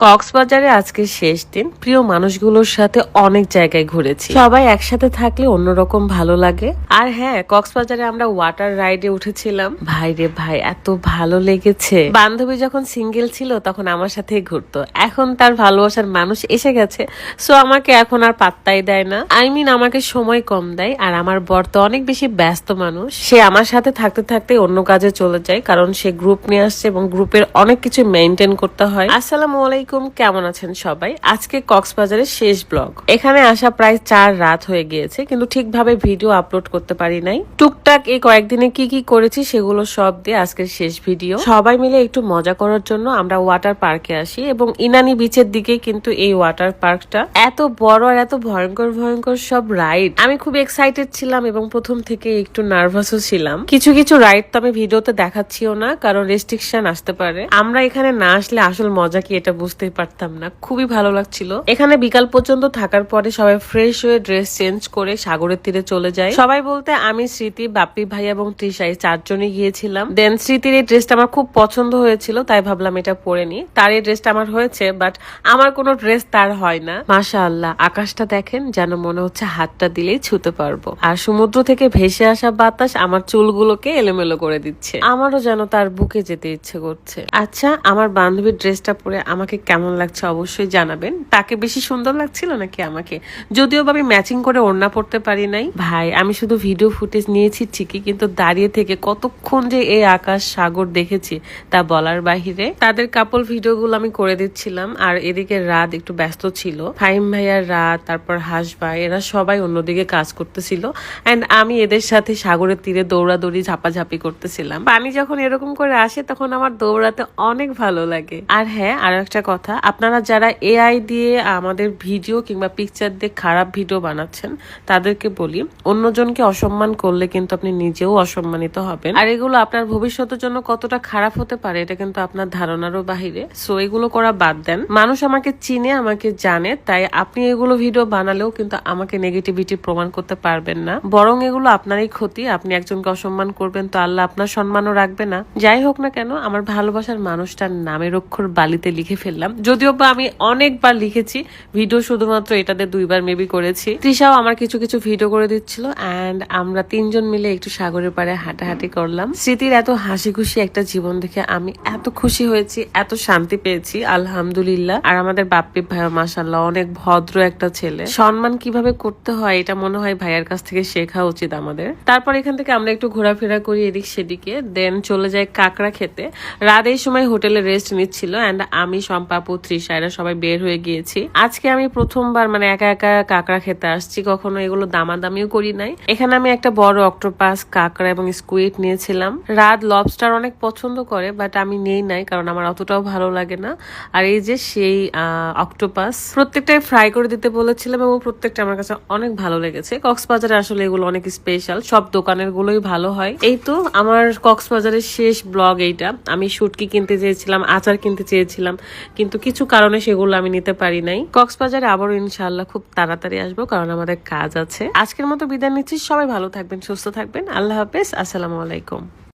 কক্সবাজারে আজকে শেষ দিন। প্রিয় মানুষগুলোর সাথে অনেক জায়গায় ঘুরেছি। সবাই একসাথে থাকলে অন্যরকম ভালো লাগে। আর হ্যাঁ কক্সবাজারে আমরা ওয়াটার রাইডে উঠেছিলাম। ভাই রে ভাই, এত ভালো লেগেছে। বান্ধবী যখন সিঙ্গেল ছিল, তখন আমার সাথে ঘুরতো। এখন তার ভালোবাসার মানুষ এসে গেছে। সো আমাকে এখন আর পাত্তাই দেয় না। আই মিন আমাকে সময় কম দেয়। আর আমার বর তো অনেক বেশি ব্যস্ত মানুষ। সে আমার সাথে থাকতে থাকতে অন্য কাজে চলে যায়। কারণ সে গ্রুপ নিয়ে আসছে এবং গ্রুপের অনেক কিছু মেনটেন করতে হয়। আসসালামু আলাইকুম। কেমন আছেন সবাই? আজকে কক্সবাজারের শেষ ব্লগ। এখানে আসা প্রায় চার রাত হয়ে গিয়েছে, কিন্তু ঠিকভাবে ভিডিও আপলোড করতে পারি নাই। টুকটাক এই কয়েকদিনে কি কি করেছি সেগুলো সব দিয়ে আজকের শেষ ভিডিও। সবাই মিলে একটু মজা করার জন্য আমরা ওয়াটার পার্কে আসি এবং ইনানি বিচের দিকে কিন্তু এই ওয়াটার পার্কটা। এত বড় আর এত ভয়ঙ্কর ভয়ঙ্কর সব রাইড। আমি খুব এক্সাইটেড ছিলাম এবং প্রথম থেকে একটু নার্ভাসও ছিলাম। কিছু কিছু রাইড তো আমি ভিডিওতে দেখাচ্ছিও না, কারণ রেস্ট্রিকশন আসতে পারে। আমরা এখানে না আসলে আসল মজা কি এটা বুঝতেই পারতাম না। খুবই ভালো লাগছিল। এখানে বিকাল পর্যন্ত থাকার পরে সবাই ফ্রেশ হয়ে ড্রেস চেঞ্জ করে সাগরের তীরে চলে যায়। সবাই বলতে আমি স্মৃতি বাপ্পি ভাই এবং তৃষা এই চারজনই গিয়েছিলাম। দেন স্মৃতির এই ড্রেসটা আমার খুব পছন্দ হয়েছিল তাই ভাবলাম এটা পরে নি তার এই ড্রেসটা আমার হয়েছে বাট আমার কোনো ড্রেস তার হয় না। মাশা আল্লাহ আকাশটা দেখেন যেন মনে হচ্ছে হাতটা দিলেই ছুতে পারব। আর সমুদ্র থেকে ভেসে আসা বাতাস আমার চুলগুলোকে এলোমেলো করে দিচ্ছে। আমারও যেন তার বুকে যেতে ইচ্ছে করছে। আচ্ছা আমার বান্ধবীর ড্রেসটা পরে আমাকে কেমন লাগছে অবশ্যই জানাবেন। তাকে বেশি সুন্দর লাগছিল নাকি আমাকে? যদিও বা আমি ম্যাচিং করে ওড়না পড়তে পারি নাই। ভাই, আমি শুধু ভিডিও ফুটেজ নিয়েছি ঠিকই, কিন্তু দাঁড়িয়ে থেকে কতক্ষণ যে এই আকাশ সাগর দেখেছি তা বলার বাহিরে। তাদের কাপল ভিডিওগুলো আমি করে দিচ্ছিলাম, আর এদিকে রাত একটু ব্যস্ত ছিল। ফাইম ভাইয়ার রাত, তারপর হাস ভাই, এরা সবাই অন্যদিকে কাজ করতেছিল। অ্যান্ড আমি এদের সাথে সাগরের তীরে দৌড়াদৌড়ি, ঝাপাঝাপি করতেছিলাম। পানি যখন এরকম করে আসে, তখন আমার দৌড়াতে অনেক ভালো লাগে। আর হ্যাঁ আর একটা কথা আপনারা যারা এআই দিয়ে আমাদের ভিডিও কিংবা পিকচার দিয়ে খারাপ ভিডিও বানাচ্ছেন, তাদেরকে বলি, অন্যজনকে অসম্মান করলে কিন্তু আপনি নিজেও অসম্মানিত হবেন। আর এগুলো আপনার ভবিষ্যতের জন্য কতটা খারাপ হতে পারে, এটা কিন্তু আপনার ধারণারও বাহিরে। সো এগুলো করা বাদ দেন। মানুষ আমাকে চিনে, আমাকে জানে, তাই আপনি এগুলো ভিডিও বানালেও কিন্তু আমাকে নেগেটিভিটি প্রমাণ করতে পারবেন না। বরং এগুলো আপনারই ক্ষতি, আপনি একজনকে অসম্মান করবেন তো আল্লাহ আপনার সম্মানও রাখবে না। যাই হোক না কেন, আমার ভালোবাসার মানুষটার নামের অক্ষর বালিতে লিখে ফেললাম। যদিও বা আমি অনেকবার লিখেছি, ভিডিও শুধুমাত্র এটাতে দুইবার মেবি করেছি। তৃষাও আমার কিছু কিছু ভিডিও করে দিচ্ছিল অ্যান্ড আমরা তিনজন মিলে একটু সাগরের পাড়ে হাঁটাহাঁটি করলাম। স্মৃতির এত হাসি খুশি একটা জীবন দেখে আমি এত খুশি হয়েছি, এত শান্তি পেয়েছি, আলহামদুলিল্লাহ। আর আমাদের বাপ্পি ভাই মাসাল্লাহ অনেক ভদ্র একটা ছেলে। সম্মান কীভাবে করতে হয় এটা মনে হয় ভাইয়ার কাছ থেকে শেখা উচিত আমাদের। তারপর এখান থেকে আমরা একটু ঘোরাফেরা করি এদিক সেদিকে দেন চলে যায় কাঁকড়া খেতে। রাত এই সময় হোটেলে রেস্ট নিচ্ছিল অ্যান্ড আমি সম্পাপু তৃষা সবাই বের হয়ে গিয়েছি। আজকে আমি প্রথমবার মানে একা একা কাঁকড়া খেতে আসছি, কখনো এগুলো দামাদামিও করি নাই। এখানে আমি একটা বড় অক্টোপাস, কাঁকড়া এবং স্কুইড নিয়েছিলাম। রাত লবস্টার অনেক পছন্দ করে, বাট আমি নেই নাই, কারণ আমার অতটাও ভালো লাগে না। আর এই যে সেই অক্টোপাস, প্রত্যেকটাই ফ্রাই করে দিতে বলেছিলাম এবং প্রত্যেকটা আমার কাছে অনেক ভালো লেগেছে। কক্সবাজারে আসলে এগুলো অনেক স্পেশাল সব দোকানের গুলোই ভালো হয়। এই তো আমার কক্সবাজারের শেষ ব্লগ এইটা। আমি শুটকি কিনতে চেয়েছিলাম, আচার কিনতে চেয়েছিলাম, কিন্তু কিছু কারণে সেগুলো আমি নিতে পারি নাই। কক্সবাজারে আবারও ইনশাল্লাহ খুব তাড়াতাড়ি আসব কারণ আমাদের কাজ আছে। আজকের মতো বিদায় নিচ্ছি। সবাই ভালো থাকবেন, সুস্থ থাকবেন। আল্লাহ হাফেজ। আসসালামু আলাইকুম।